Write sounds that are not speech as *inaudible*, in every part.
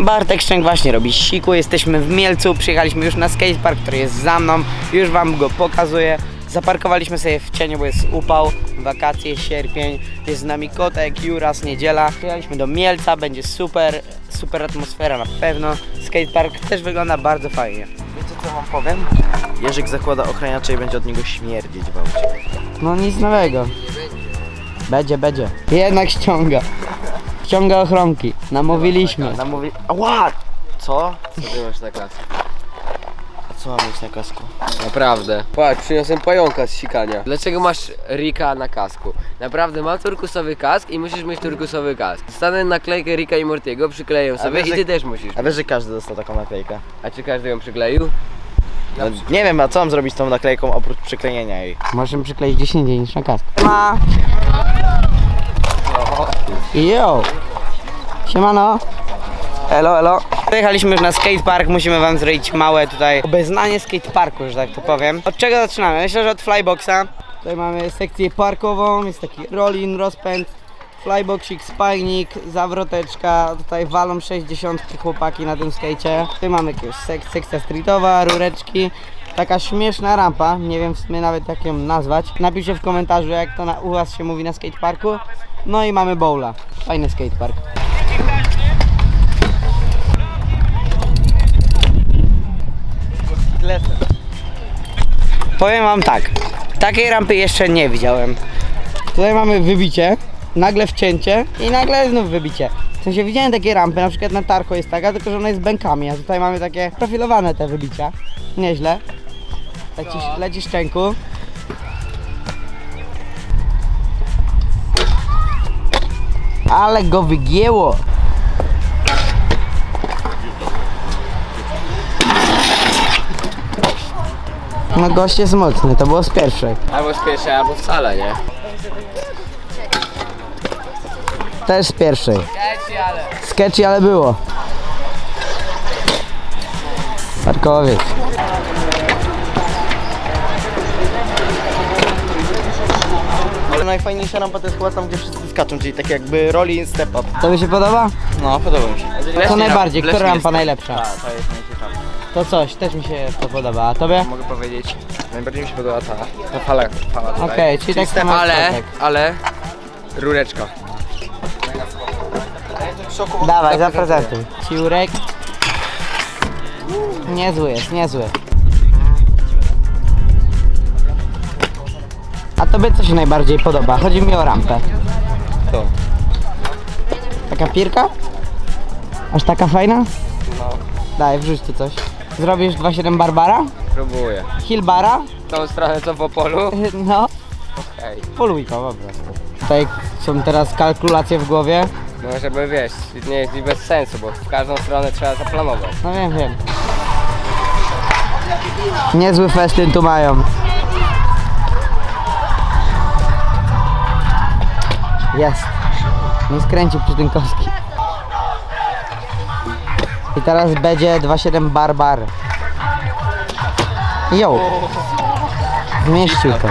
Bartek Szczęk właśnie robi siku, jesteśmy w Mielcu, przyjechaliśmy już na skatepark, który jest za mną, już wam go pokazuję. Zaparkowaliśmy sobie w cieniu, bo jest upał, wakacje, sierpień, jest z nami Kotek, Juras, niedziela. Przyjechaliśmy do Mielca, będzie super, super atmosfera na pewno. Skatepark też wygląda bardzo fajnie. Wiecie co wam powiem? Jerzyk zakłada ochraniacza i będzie od niego śmierdzieć w aucie. No nic nowego. Będzie, będzie. Jednak ściąga. Ściąga ochronki. Namówiliśmy. Namówi... Ała! Co? Co ty masz na kasku? A co mam mieć na kasku? Naprawdę. Patrz, przyniosłem pająka z sikania. Dlaczego masz Rika na kasku? Naprawdę, mam turkusowy kask i musisz mieć turkusowy kask. Stanę naklejkę Rika i Mortiego, przykleję sobie wiesz, i że- ty też musisz. A wiesz, że każdy dostał taką naklejkę? A czy każdy ją przykleił? No, nie wiem, a co mam zrobić z tą naklejką oprócz przyklejenia jej? Możemy przykleić 10 niż na kask. Ma. Yo. Siemano. Elo, elo. Dojechaliśmy już na skatepark, musimy wam zrobić małe tutaj obeznanie skateparku, że tak to powiem. Od czego zaczynamy? Myślę, że od flyboxa. Tutaj mamy sekcję parkową, jest taki rollin, rozpęd, flyboxik, spajnik, zawroteczka, tutaj walą 60 chłopaki na tym skejcie. Tutaj mamy jakąś sek sekcja streetowa, rureczki, taka śmieszna rampa, nie wiem w sumie nawet jak ją nazwać. Napiszcie w komentarzu jak to na, u was się mówi na skateparku. No i mamy bowla, fajny skatepark. Powiem wam tak, takiej rampy jeszcze nie widziałem. Tutaj mamy wybicie, nagle wcięcie i nagle znów wybicie. W sensie widziałem takie rampy, na przykład na Tarko jest taka, tylko że ona jest bękami, a tutaj mamy takie profilowane te wybicia. Nieźle. Lecisz, lecisz szczęku. Ale go wygięło. No gość jest mocny, to było z pierwszej. Albo z pierwszej, albo wcale, nie? Też z pierwszej. Sketchy, ale było. Parkowiec. Najfajniejsza rampa to jest chyba tam, gdzie wszyscy skaczą, czyli tak jakby rolling step up. To mi się podoba? No, podoba mi się. To najbardziej, która rampa jest- najlepsza? Tak, to jest najciekawsza. To coś, też mi się to podoba. A tobie? Mogę powiedzieć, najbardziej mi się podoba ta, ta fala, fala tutaj. Okej, czyli tak samo Ale, ale, rureczka. Dawaj, zaprezentuj. Ciurek. Niezły jest, niezły. A tobie co się najbardziej podoba? Chodzi mi o rampę. To. Taka pirka? Aż taka fajna? No, Daj, wrzuć tu coś. Zrobisz 2.7 Barbara? próbuję. Hillbara? Tą stronę co w Opolu? *laughs* No, Okej. poluj to po prostu. Tutaj są teraz kalkulacje w głowie. No żeby wiesz, nie jest bez sensu, bo w każdą stronę trzeba zaplanować. No wiem, wiem. Niezły festyn tu mają. Jest. Nie skręcił Przytynkowski. I teraz będzie 2.7 Barbar. Jo. Zmieścił to.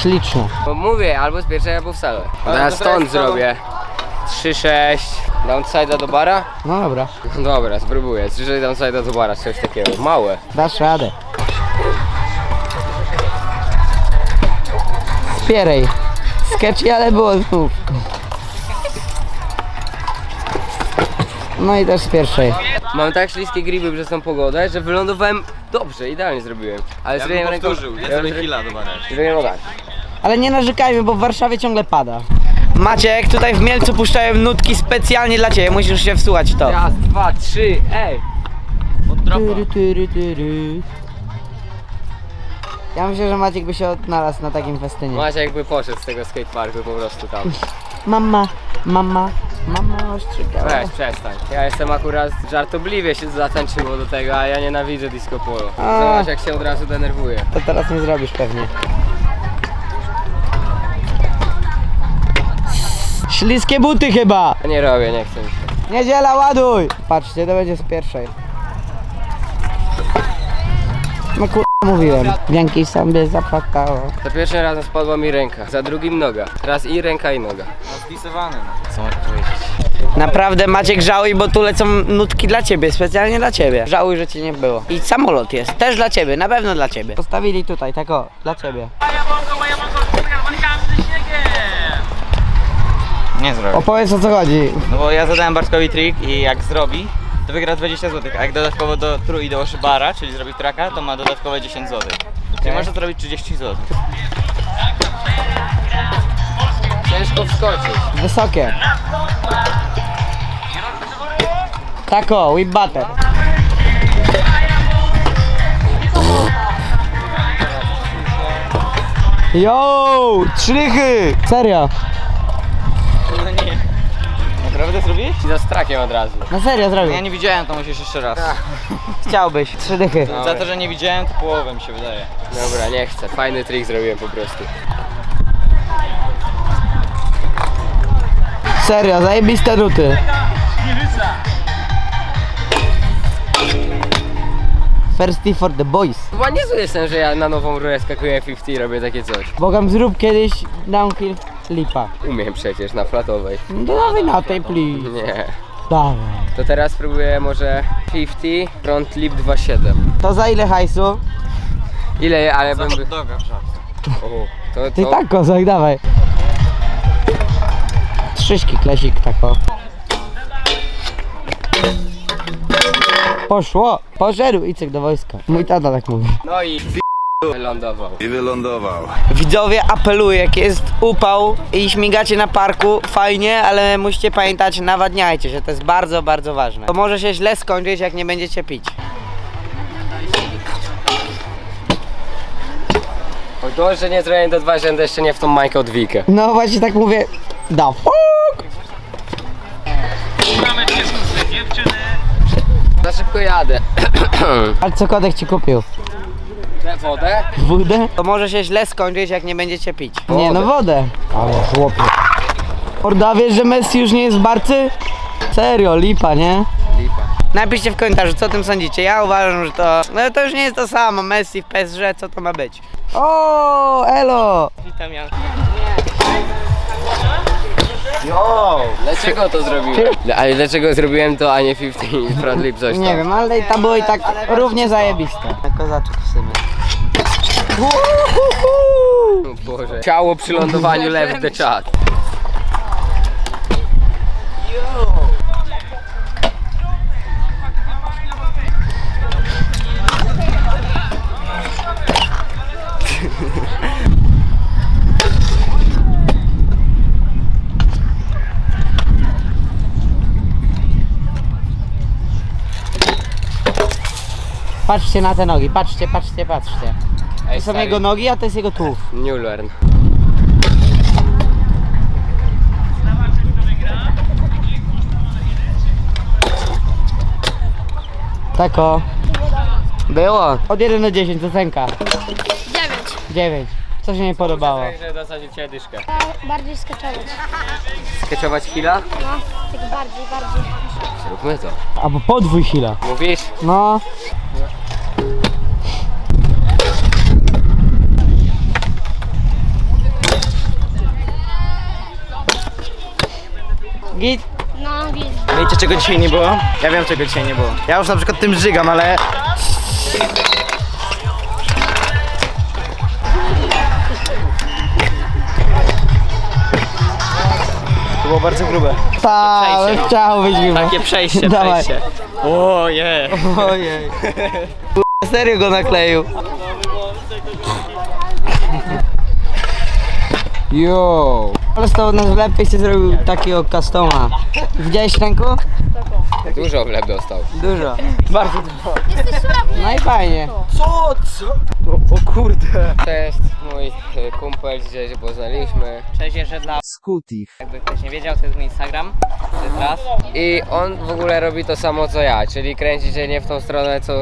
Ślicznie. Bo mówię, albo z pierwszej, albo wcale. Teraz stąd zrobię. 3-6. Downside'a do bara? No dobra. Dobra, spróbuję. 3-6 downside'a do bara, coś takiego. Małe. Dasz radę. Spierej. Sketchy, ale było znów. No i też z pierwszej. Mam tak śliskie griby przez tą pogodę, że wylądowałem dobrze, idealnie zrobiłem. Ale ja zrobiłem ręką... Ja bym chwila do bania. Zrobiłem tak. Ale nie narzekajmy, bo w Warszawie ciągle pada. Maciek, tutaj w Mielcu puszczają nutki specjalnie dla Ciebie, musisz się wsłuchać w to. Raz, dwa, trzy, ej! Tyry, tyry, tyry. Ja myślę, że Maciek by się odnalazł na takim festynie. Macie jakby poszedł z tego skateparku po prostu tam. Mama, mama, mama ostrzygała. Weź, przestań. Ja jestem akurat żartobliwie się zatańczyło do tego, a ja nienawidzę disco polo. A. Zobacz jak się od razu denerwuję. To teraz nie zrobisz pewnie. Śliskie buty chyba! Nie robię, nie chcę mi się. Niedziela, ładuj! Patrzcie, to będzie z pierwszej. No kur... mówiłem. Wianki sobie zapłakało. Za pierwszym razem spadła mi ręka, za drugim noga. Teraz i ręka i noga. Zdisowany. Co masz powiedzieć? Naprawdę Maciek żałuj, bo tu lecą nutki dla ciebie, specjalnie dla ciebie. Żałuj, że cię nie było. I samolot jest, też dla ciebie, na pewno dla ciebie. Postawili tutaj, tak o, dla ciebie. Nie zrobi. Opowiedz o co chodzi. No bo ja zadałem Bartkowi trik i jak zrobi, to wygra 20 zł, a jak dodatkowo do tru i do bara, czyli zrobi traka, to ma dodatkowe 10 zł. Czyli może zrobić 30 zł. Ciężko wskoczyć. Wysokie. Tak o, whip butter. Yo, trzychy! Serio, No nie. Naprawdę zrobiłeś? Ci za strakiem od razu. na serio Ja zrobię. nie widziałem, to musisz jeszcze raz. Chciałbyś, trzy dychy. Za to, że nie widziałem, to połowę mi się wydaje. Dobra, nie chcę. Fajny trik zrobiłem po prostu. Serio, zajebiste nuty. Thirsty for the boys. Chyba niezły jestem, że ja na nową rurę skakuję 50 i robię takie coś. Bogam zrób kiedyś downhill lipa. Umiem przecież na flatowej. No dawaj na tej please. Nie. Dawaj. To teraz spróbuję może 50 front lip 2.7. To za ile hajsu? Ile, ale bym... by- Doga w żabce. O, to, Ty to... tak kozak, dawaj. Trzyśki, klasik tako. Poszło, poszedł Icek do wojska. Mój tata tak mówi. No i lądował. I wylądował. Widzowie apeluję, jak jest upał i śmigacie na parku, fajnie, ale musicie pamiętać, nawadniajcie się, to jest bardzo, bardzo ważne. To może się źle skończyć, jak nie będziecie pić. O to, że nie zrobiłem do dwa rzędy, jeszcze nie w tą Majkę od Wikę. No właśnie tak mówię, da fuck! Za szybko jadę. Ale co kodek ci kupił? Wodę? Wodę? To może się źle skończyć, jak nie będziecie pić. Nie, no wodę. Ale chłopie. Morda, wiesz, że Messi już nie jest w barcy? Serio, lipa, nie? Lipa. Napiszcie w komentarzu, co o tym sądzicie. Ja uważam, że to... No to już nie jest to samo. Messi w PSG, co to ma być? O, elo! Witam Jan. Dlaczego to zrobiłem? Ale dlaczego zrobiłem to, a nie 50 *laughs* front lip coś tam? Nie wiem, ale to było i tak równie zajebiste. Kozaczek w sumie. Boże. Ciało przy lądowaniu left the chat. Patrzcie na te nogi, patrzcie, patrzcie, patrzcie. Ej, To są stary, jego nogi, a to jest jego tułów. New learn. Tak o. Było. Od 1 do 10, ocenka. 9. 9. Co się nie podobało? Także dosadzić cię dyszkę. Bardziej skaczować. Skeczować chwila? No, tak bardziej, bardziej. Zróbmy to. Albo podwój sila. Mówisz? No. Git. No, widzisz. Wiecie czego dzisiaj nie było? Ja wiem czego dzisiaj nie było. Ja już na przykład tym żygam, ale... To było bardzo grube. Tak, chciał być miło. Takie przejście, Dawaj. przejście. Ojej. Ojej. Serio go nakleił. Yo. Ale to nas lepiej się zrobił takiego customa. Widziałeś ręku? Dużo wlep dostał. Dużo. Bardzo dużo. Jesteś sławny. No i fajnie. Co? Co? O, o kurde. To jest mój e, kumpel, dzisiaj się poznaliśmy. Cześć jeszcze dla... Jakby ktoś nie wiedział, to jest mój Instagram. To jest raz. I on w ogóle robi to samo co ja, czyli kręci się nie w tą stronę co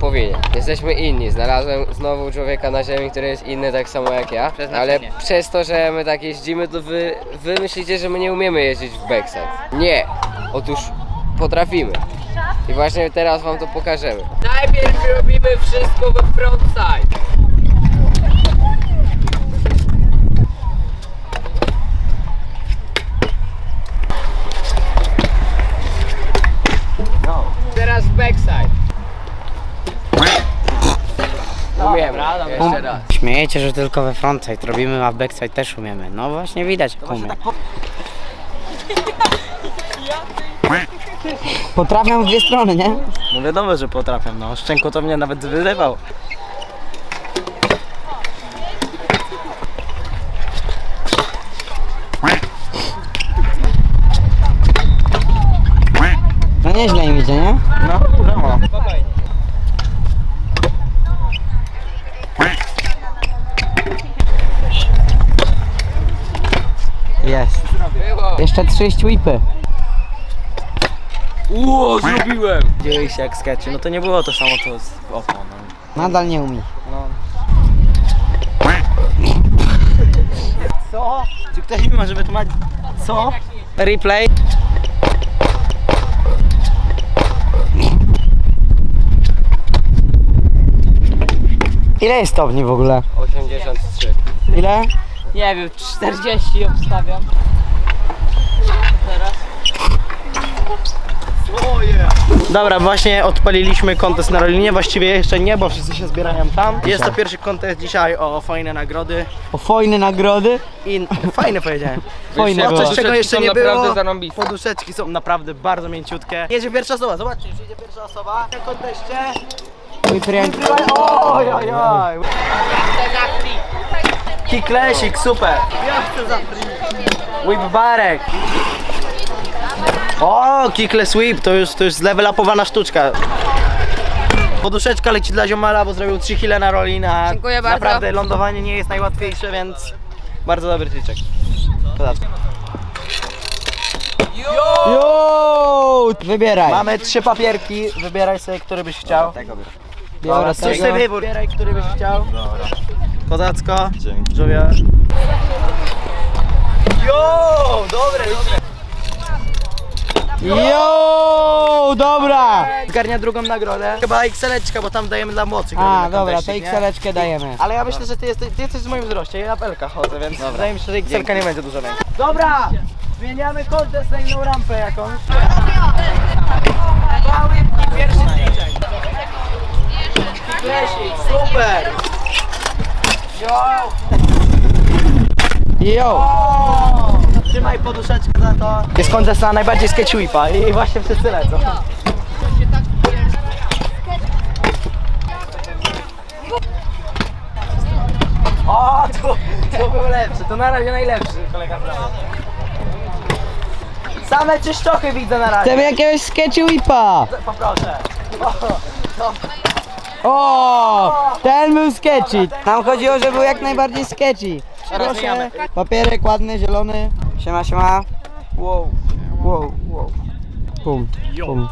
powinien. Jesteśmy inni, znalazłem znowu człowieka na ziemi, który jest inny tak samo jak ja, ale przez to, że my tak jeździmy, to wy, wy myślicie, że my nie umiemy jeździć w backside. Nie! Otóż potrafimy. I właśnie teraz wam to pokażemy. Najpierw robimy wszystko we frontside. Śmiejecie, że tylko we frontside robimy, a w backside też umiemy. No właśnie widać, jak umiem. Potrafię w dwie strony, nie? No wiadomo, że potrafię, no. Szczęko to mnie nawet wyrywał. No nieźle im idzie, nie? No, brawo. Jest. Jeszcze trzy whipy. Ło, zrobiłem! Dzieje się jak sketchy. No to nie było to samo co z OPO, no. Nadal nie umie. no. Co? Czy ktoś mi może wytłumaczyć? Co? Replay. Ile jest stopni w ogóle? 83. Ile? Nie wiem, 40 obstawiam. Dobra, właśnie odpaliliśmy kontest na Rolinie. Właściwie jeszcze nie, bo wszyscy się zbierają tam. Jest to pierwszy kontest dzisiaj o fajne nagrody. O fajne nagrody. I *laughs* fajne powiedziałem. Fajne O było. coś, czego jeszcze nie naprawdę było. Poduszeczki są naprawdę bardzo mięciutkie. Jedzie pierwsza osoba, zobaczcie, już jedzie pierwsza osoba. W konteście. Mój friend. Oj, oj, oj. Kiklesik, super. Ja chcę za free. Whip barek. O, kickless whip, to już, to już level upowana sztuczka. Poduszeczka leci dla ziomala, bo zrobił 3 hile na rolin, a Dziękuję bardzo. naprawdę lądowanie nie jest najłatwiejsze, więc bardzo dobry triczek. Dodatkowo. Jo! Wybieraj. Mamy trzy papierki, wybieraj sobie, który byś chciał. Biorę Coś tego. sobie wybór. Wybieraj, który byś chciał. Kozacko. Żółwia. Jo, dobre, dobre. Jo! Dobra! Zgarnia drugą nagrodę. Chyba XL-eczka, bo tam dajemy dla młodszych. A, robimy dobra, to nie? XL-eczkę dajemy. Ale ja myślę, że ty jesteś, ty jesteś w moim wzroście, ja w chodzę, więc wydaje mi się, że XL nie będzie dużo większa. Dobra! Zmieniamy kontest na inną rampę jakąś. Dwa łybki, pierwszy super! Jo! Jo! Trzymaj poduszeczkę za to. Jest kontest na najbardziej sketch whipa i właśnie wszyscy lecą. O, to, to był lepszy, to na razie najlepszy kolega prawo. Same czyszczochy widzę na razie. Chcemy jakiegoś sketchy whipa! Poproszę. O! Ten był sketchy. Nam chodziło, że był jak najbardziej sketchy. Proszę. Papierek ładny, zielony. Siema, siema. Wow, wow, wow. Pum, pum.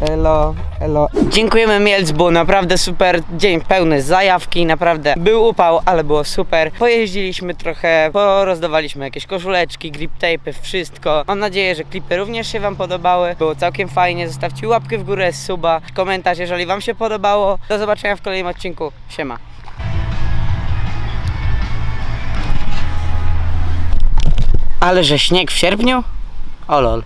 Elo, elo. Dziękujemy Mielcbu, naprawdę super dzień pełny zajawki, naprawdę był upał, ale było super. Pojeździliśmy trochę, porozdawaliśmy jakieś koszuleczki, grip tape, wszystko. Mam nadzieję, że klipy również się Wam podobały. Było całkiem fajnie, zostawcie łapkę w górę, suba, komentarz, jeżeli Wam się podobało. Do zobaczenia w kolejnym odcinku. Siema. Ale że śnieg w sierpniu? O lol.